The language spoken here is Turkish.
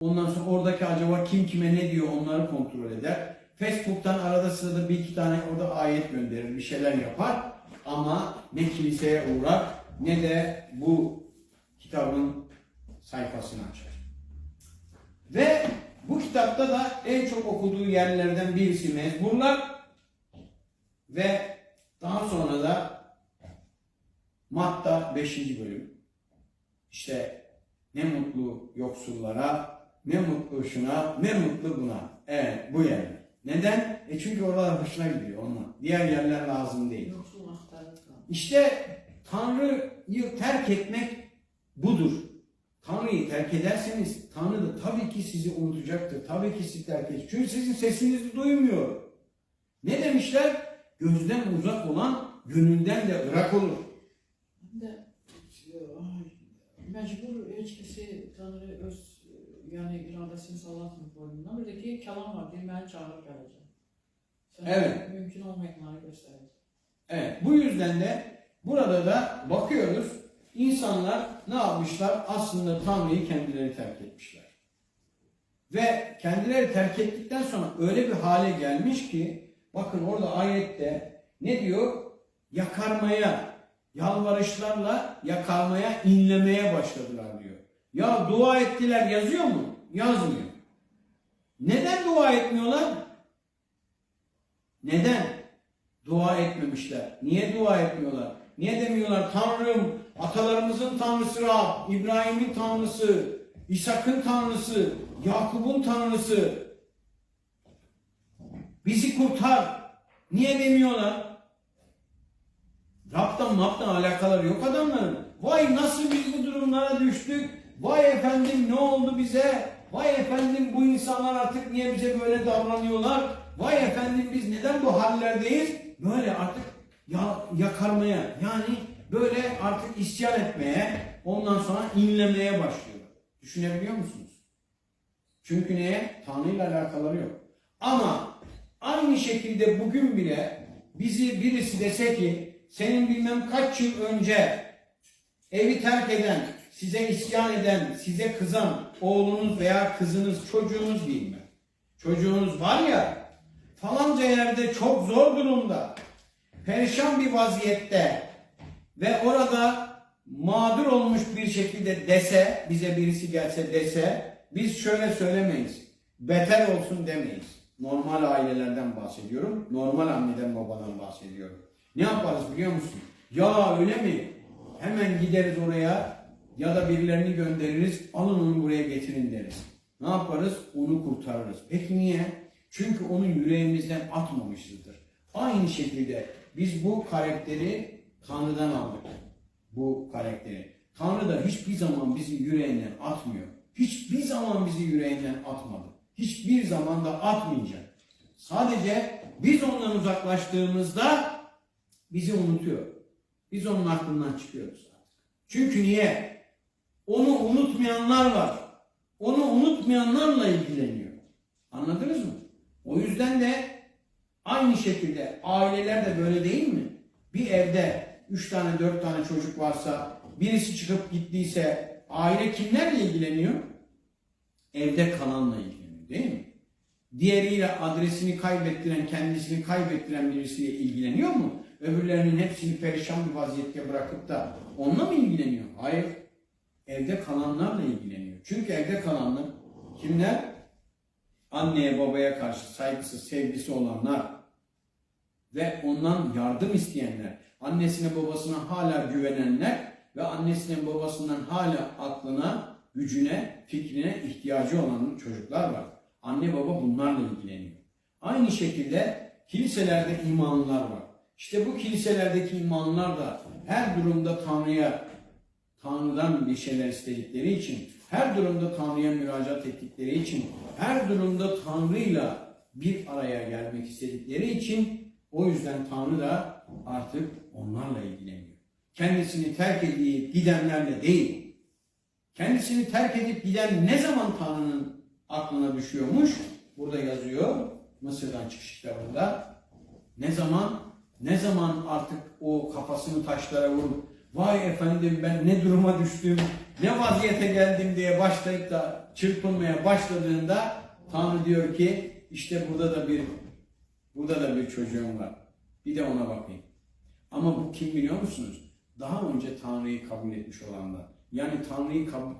Ondan sonra oradaki acaba kim kime ne diyor onları kontrol eder. Facebook'tan arada sırada bir iki tane orada ayet gönderir, bir şeyler yapar. Ama ne kiliseye uğrar ne de bu kitabın sayfasını açar. Ve bu kitapta da en çok okuduğu yerlerden birisi mezburlar ve daha sonra da Matta 5. bölüm. İşte ne mutlu yoksullara, ne mutlu şuna, ne mutlu buna. Evet bu yer. Neden? E çünkü oralar hoşuna gidiyor onunla. Diğer yerler lazım değil. İşte Tanrı'yı terk etmek budur. Tanrı'yı terk ederseniz Tanrı da tabii ki sizi unutacaktır. Tabii ki sizi terk edecek. Çünkü sizin sesinizi duymuyor. Ne demişler? Gözden uzak olan gönülden de ırak olur. Mecbur heç kişi Tanrı öz yani iradesini sallatmıyor boynundan. Bir de ki kelam var, dilməni çağırıp gələcək. Sən Evet. mümkün olmayanları göstərir. Evet, bu yüzden de burada da bakıyoruz insanlar ne yapmışlar? Aslında Tanrı'yı kendileri terk etmişler. Ve kendileri terk ettikten sonra öyle bir hale gelmiş ki bakın orada ayette ne diyor? Yakarmaya, yalvarışlarla yakarmaya, inlemeye başladılar. Ya dua ettiler yazıyor mu? Yazmıyor. Neden dua etmiyorlar? Neden? Dua etmemişler. Niye dua etmiyorlar? Niye demiyorlar Tanrım, atalarımızın tanrısı Rab, İbrahim'in tanrısı, İshak'ın tanrısı, Yakup'un tanrısı. Bizi kurtar. Niye demiyorlar? Rab'dan maptan alakaları yok adamların. Vay nasıl biz bu durumlara düştük? Vay efendim ne oldu bize? Vay efendim bu insanlar artık niye bize böyle davranıyorlar? Vay efendim biz neden bu hallerdeyiz? Böyle artık ya, yakarmaya yani böyle artık isyan etmeye ondan sonra inlemeye başlıyorlar. Düşünebiliyor musunuz? Çünkü neye? Tanrı ile alakaları yok. Ama aynı şekilde bugün bile bizi birisi dese ki senin bilmem kaç yıl önce evi terk eden, size isyan eden, size kızan oğlunuz veya kızınız, çocuğunuz diyeyim ben. Çocuğunuz var ya falanca yerde çok zor durumda, perişan bir vaziyette ve orada mağdur olmuş bir şekilde dese, bize birisi gelse dese, biz şöyle söylemeyiz. Beter olsun demeyiz. Normal ailelerden bahsediyorum. Normal anneden babadan bahsediyorum. Ne yaparız biliyor musun? Ya öyle mi? Hemen gideriz oraya ya da birilerini göndeririz. Alın onu buraya getirin deriz. Ne yaparız? Onu kurtarırız. Peki niye? Çünkü onu yüreğimizden atmamışızdır. Aynı şekilde biz bu karakteri Tanrı'dan aldık. Bu karakteri. Tanrı da hiçbir zaman bizi yüreğinden atmıyor. Hiçbir zaman bizi yüreğinden atmadı. Hiçbir zaman da atmayacak. Sadece biz ondan uzaklaştığımızda bizi unutuyor. Biz onun aklından çıkıyoruz. Çünkü niye? Onu unutmayanlar var. Onu unutmayanlarla ilgileniyor. Anladınız mı? O yüzden de aynı şekilde aileler de böyle değil mi? Bir evde üç tane dört tane çocuk varsa birisi çıkıp gittiyse aile kimlerle ilgileniyor? Evde kalanla ilgileniyor değil mi? Diğeriyle adresini kaybettiren, kendisini kaybettiren birisiyle ilgileniyor mu? Öbürlerinin hepsini perişan bir vaziyette bırakıp da onunla mı ilgileniyor? Hayır. Evde kalanlarla ilgileniyor. Çünkü evde kalanlar kimler? Anneye babaya karşı saygısı, sevgisi olanlar ve ondan yardım isteyenler, annesine babasına hala güvenenler ve annesinin babasından hala aklına, gücüne, fikrine ihtiyacı olan çocuklar var. Anne baba bunlarla ilgileniyor. Aynı şekilde kiliselerde imanlılar var. İşte bu kiliselerdeki imanlılar da her durumda Tanrı'ya, Tanrı'dan bir şeyler istedikleri için, her durumda Tanrı'ya müracaat ettikleri için, her durumda Tanrı'yla bir araya gelmek istedikleri için o yüzden Tanrı da artık onlarla ilgileniyor. Kendisini terk edip gidenlerle değil. Kendisini terk edip giden ne zaman Tanrı'nın aklına düşüyormuş? Burada yazıyor. Mısır'dan çıkış kitabında. Ne zaman? Ne zaman artık o kafasını taşlara vurup vay efendim ben ne duruma düştüm, ne vaziyete geldim diye başlayıp da çırpınmaya başladığında Tanrı diyor ki işte burada da bir burada da bir çocuğum var. Bir de ona bakayım. Ama bu kim biliyor musunuz? Daha önce Tanrı'yı kabul etmiş olanlar. Yani Tanrı'yı kabul